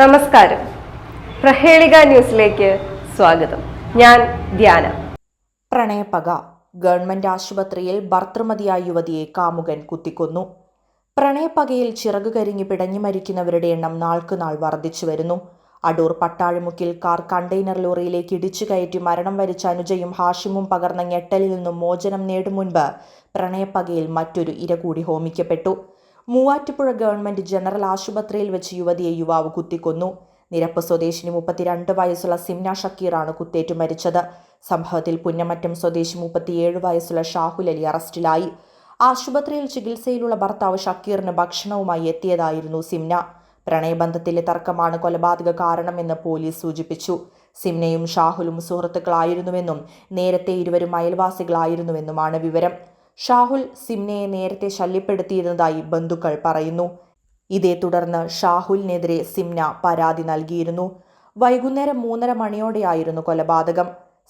നമസ്കാരം. പ്രഹേളിക ന്യൂസിലേക്ക് സ്വാഗതം. ഞാൻ ധ്യാന. പ്രണയപക ഗവൺമെന്റ് ആശുപത്രിയിൽ ഭർത്തൃമതിയായ യുവതിയെ കാമുകൻ കുത്തിക്കൊന്നു. പ്രണയപകയിൽ ചിറക് കരിഞ്ഞ് പിടഞ്ഞു മരിക്കുന്നവരുടെ എണ്ണം നാൾക്കുനാൾ വർദ്ധിച്ചു വരുന്നു. അടൂർ പട്ടാഴിമുക്കിൽ കാർ കണ്ടെയ്നർ ലോറിയിലേക്ക് ഇടിച്ചു കയറ്റി മരണം വരിച്ച അനുജയും ഹാഷിമും പകർന്ന ഞെട്ടലിൽ നിന്നും മോചനം നേടും മുൻപ് പ്രണയപ്പകയിൽ മറ്റൊരു ഇര കൂടി ഹോമിക്കപ്പെട്ടു. മൂവാറ്റുപുഴ ഗവൺമെന്റ് ജനറൽ ആശുപത്രിയിൽ വെച്ച് യുവതിയെ യുവാവ് കുത്തിക്കൊന്നു. നിരപ്പ് സ്വദേശിനി മുപ്പത്തിരണ്ട് വയസ്സുള്ള സിംന ഷക്കീറാണ് കുത്തേറ്റ് മരിച്ചത്. സംഭവത്തിൽ പുന്നമറ്റം സ്വദേശി മുപ്പത്തിയേഴ് വയസ്സുള്ള ഷാഹുൽ അലി അറസ്റ്റിലായി. ആശുപത്രിയിൽ ചികിത്സയിലുള്ള ഭർത്താവ് ഷക്കീറിന് ഭക്ഷണവുമായി എത്തിയതായിരുന്നു സിംന. പ്രണയബന്ധത്തിലെ തർക്കമാണ് കൊലപാതക കാരണമെന്ന് പോലീസ് സൂചിപ്പിച്ചു. സിംനയും ഷാഹുലും സുഹൃത്തുക്കളായിരുന്നുവെന്നും നേരത്തെ ഇരുവരും അയൽവാസികളായിരുന്നുവെന്നുമാണ് വിവരം. ഷാഹുൽ സിംനയെ നേരത്തെ ശല്യപ്പെടുത്തിയിരുന്നതായി ബന്ധുക്കൾ പറയുന്നു. ഇതേ തുടർന്ന് ഷാഹുലിനെതിരെ സിംന പരാതി നൽകിയിരുന്നു. വൈകുന്നേരം മൂന്നര മണിയോടെയായിരുന്നു കൊലപാതകം.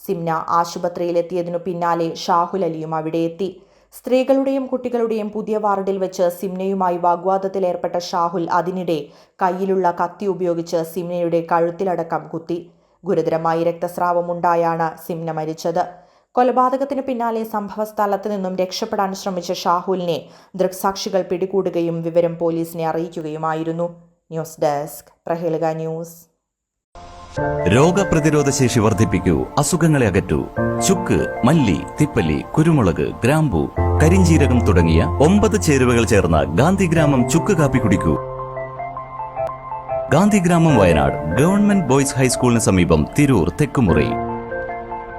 സിംന ആശുപത്രിയിലെത്തിയതിനു പിന്നാലെ ഷാഹുൽ അലിയും അവിടെ എത്തി. സ്ത്രീകളുടെയും കുട്ടികളുടെയും പുതിയ വാർഡിൽ വെച്ച് സിംനയുമായി വാഗ്വാദത്തിലേർപ്പെട്ട ഷാഹുൽ അതിനിടെ കയ്യിലുള്ള കത്തി ഉപയോഗിച്ച് സിംനയുടെ കഴുത്തിലടക്കം കുത്തി. ഗുരുതരമായി രക്തസ്രാവമുണ്ടായാണ് സിംന മരിച്ചത്. കൊലപാതകത്തിന് പിന്നാലെ സംഭവസ്ഥലത്ത് നിന്നും രക്ഷപ്പെടാൻ ശ്രമിച്ച ഷാഹുലിനെ ദൃക്സാക്ഷികൾ പിടികൂടുകയും വിവരം പോലീസിനെ അറിയിക്കുകയുമായിരുന്നു. News desk Prahelika news. രോഗപ്രതിരോധ ശേഷി വർദ്ധിപ്പിക്കൂ അസുഖങ്ങളെ അകറ്റൂ. ചുക്ക് മല്ലി തിപ്പലി കുരുമുളക് ഗ്രാമ്പു കരിഞ്ചീരകം തുടങ്ങിയ ഒമ്പത് ചേരുവകൾ ചേർന്ന ഗാന്ധിഗ്രാമം ചുക്ക് കാപ്പി കുടിക്കൂ. ഗാന്ധിഗ്രാമം വയനാട് ഗവൺമെന്റ് ബോയ്സ് ഹൈസ്കൂളിന് സമീപം തിരൂർ തെക്കുമുറി.